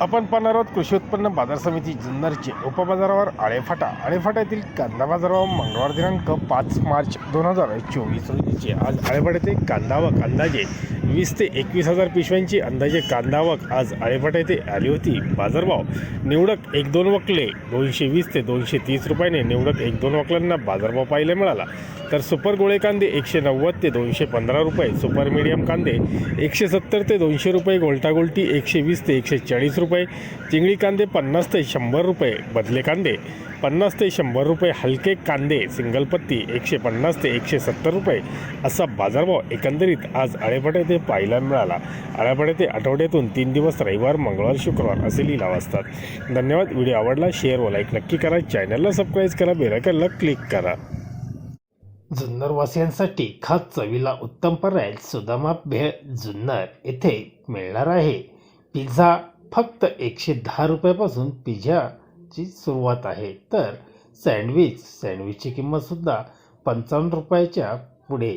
आपण पाहणार आहोत कृषी उत्पन्न बाजार समिती जुन्नरचे उपबाजारावर आळेफाटा. आळेफाटा येथील कांदा बाजारावर मंगळवार दिनांक पाच मार्च दोन हजार चोवीस रोजीचे आज आळेफाटा येथे व अंदाजे वीस ते एकवीस हजार पिशव्यांची अंदाजे कांदावक आज आळेफाटा येथे आली होती. बाजारभाव निवडक एक दोन वकले दोनशे वीस ते दोनशे तीस रुपयाने निवडक एक दोन वकलांना बाजारभाव पाहायला मिळाला. तर सुपर गोळे कांदे एकशे नव्वद ते दोनशे पंधरा रुपये सुपर मीडियम कांदे एकशे सत्तर ते दोनशे रुपये गोल्टागोल्टी एकशे वीस ते एकशे चाळीस रुपये चिंगळी कांदे पन्नास ते शंभर रुपये बदले कांदे पन्नास ते शंभर रुपये हलके कांदे सिंगल पत्ती एकशे पन्नास ते एकशे सत्तर रुपये असा बाजारभाव एकंदरीत आज आळेपाट येथे पाहायला मिळाला. आळेपाट ते आठवड्यातून तीन दिवस रविवार मंगळवार शुक्रवार असे लिलाव असतात धन्यवाद. व्हिडिओ आवडला शेअर व लाईक नक्की करा. चॅनलला सबस्क्राईब करा बेलायकनला क्लिक करा. जुन्नरवासियांसाठी खास चवीला उत्तम पर्याय सुदामा भे जुन्नर येथे मिळणार आहे. पिझ्झा फक्त एकशे दहा रुपयापासून पिझ्झाची सुरुवात आहे. तर सँडविच सँडविचची किंमतसुद्धा पंचावन्न रुपयाच्या पुढे